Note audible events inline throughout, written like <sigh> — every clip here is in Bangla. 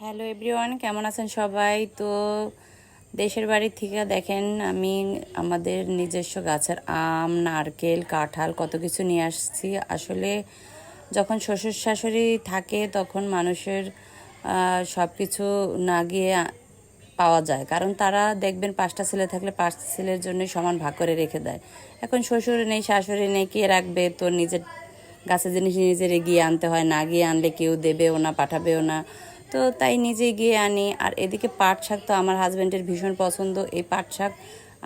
হ্যালো এভরিওয়ান, কেমন আছেন সবাই? তো দেশের বাড়ি থেকে দেখেন, আমি আমাদের নিজস্ব গাছের আম, নারকেল, কাঁঠাল কত কিছু নিয়ে আসছি। আসলে যখন শ্বশুর শাশুড়ি থাকে, তখন মানুষের সব কিছু না গিয়ে পাওয়া যায়। কারণ তারা দেখবেন পাঁচটা ছেলে থাকলে পাঁচ ছেলের জন্য সমান ভাগ করে রেখে দেয়। এখন শ্বশুর নেই, শাশুড়ি নেই, কে রাখবে? তো নিজের গাছের জিনিস নিজের গিয়ে আনতে হয়, না গিয়ে আনলে কেউ দেবেও না, পাঠাবেও না। তো তাই নিজে গিয়ে আনি। আর এদিকে পাট শাক তো আমার হাজব্যান্ডের ভীষণ পছন্দ। এই পাট শাক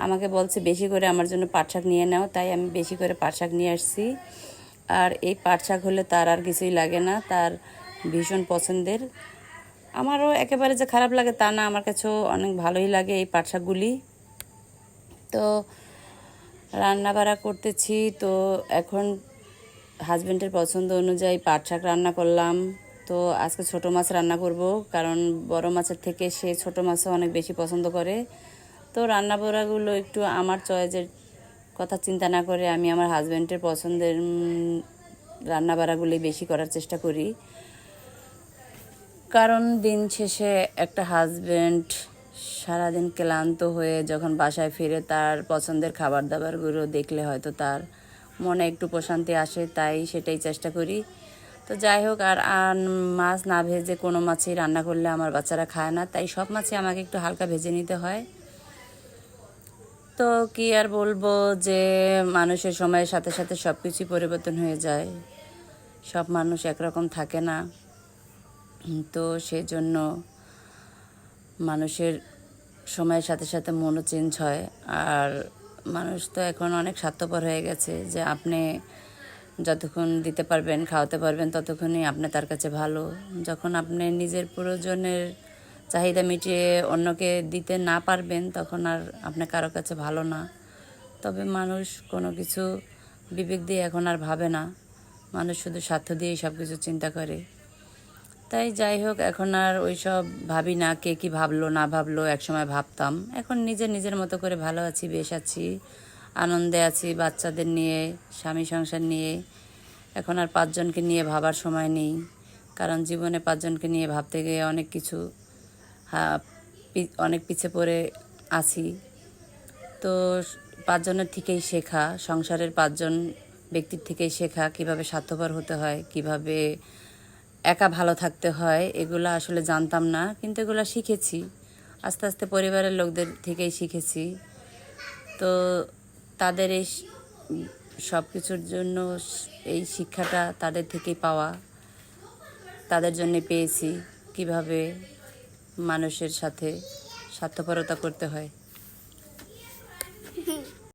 আমাকে বলছে বেশি করে আমার জন্য পাট শাক নিয়ে নাও, তাই আমি বেশি করে পাট শাক নিয়ে আসছি। আর এই পাট শাক হলে তার আর কিছুই লাগে না, তার ভীষণ পছন্দের। আমারও একেবারে যে খারাপ লাগে তা না, আমার কাছেও অনেক ভালোই লাগে এই পাট শাকগুলি। তো রান্না বাড়া করতেছি, তো এখন হাজব্যান্ডের পছন্দ অনুযায়ী পাট শাক রান্না করলাম। তো আজকে ছোট মাছ রান্না করব, কারণ বড় মাছের থেকে সে ছোট মাছও অনেক বেশি পছন্দ করে। তো রান্না বাড়াগুলো একটু আমার চয়েজের কথা চিন্তা না করে আমি আমার হাজব্যান্ডের পছন্দের রান্না বাড়াগুলি বেশি করার চেষ্টা করি। কারণ দিন শেষে একটা হাজবেন্ড সারাদিন ক্লান্ত হয়ে যখন বাসায় ফিরে তার পছন্দের খাবার দাবারগুলো দেখলে হয়তো তার মনে একটু প্রশান্তি আসে, তাই সেটাই চেষ্টা করি। তো যাই হোক, আর মাছ না ভেজে কোনো মাছই রান্না করলে আমার বাচ্চারা খায় না। তাই সব মাছই আমাকে একটু হালকা ভেজে নিতে হয়। তো কি আর বলব যে, মানুষের সময়ের সাথে সাথে সব কিছুই পরিবর্তন হয়ে যায়। সব মানুষ একরকম থাকে না। তো সেজন্য মানুষের সময়ের সাথে সাথে মনও চেঞ্জ হয়। আর মানুষ তো এখন অনেক স্বার্থপর হয়ে গেছে যে, আপনি যতক্ষণ দিতে পারবেন, খাওয়াতে পারবেন, ততক্ষণই আপনি তার কাছে ভালো। যখন আপনি নিজের প্রয়োজনের চাহিদা মিটিয়ে অন্যকে দিতে না পারবেন, তখন আর আপনি কারও কাছে ভালো না। তবে মানুষ কোনো কিছু বিবেক দিয়ে এখন আর ভাবে না। মানুষ শুধু স্বার্থ দিয়েই সব কিছু চিন্তা করে। তাই যাই হোক, এখন আর ওইসব ভাবি না, কে কি ভাবলো, না ভাবলো, একসময় ভাবতাম। এখন নিজের নিজের মতো করে ভালো আছি, বেশ আছি। আনন্দে আছি বাচ্চাদের নিয়ে, স্বামী সংসার নিয়ে। এখন আর পাঁচজনকে নিয়ে ভাবার সময় নেই, কারণ জীবনে পাঁচজনকে নিয়ে ভাবতে গিয়ে অনেক কিছু অনেক পিছে পড়ে আছি। তো পাঁচজনের থেকেই শেখা, সংসারের পাঁচজন ব্যক্তির থেকেই শেখা, কীভাবে স্বার্থপর হতে হয়, কীভাবে একা ভালো থাকতে হয়, এগুলো আসলে জানতাম না, কিন্তু এগুলো শিখেছি। আস্তে আস্তে পরিবারের লোকদের থেকেই শিখেছি। তো তাদের এই সব কিছুর জন্য এই শিক্ষাটা তাদের থেকে পাওয়া। তাদের জন্য পেয়েছি কীভাবে মানুষের সাথে স্বার্থপরতা করতে হয়। <laughs>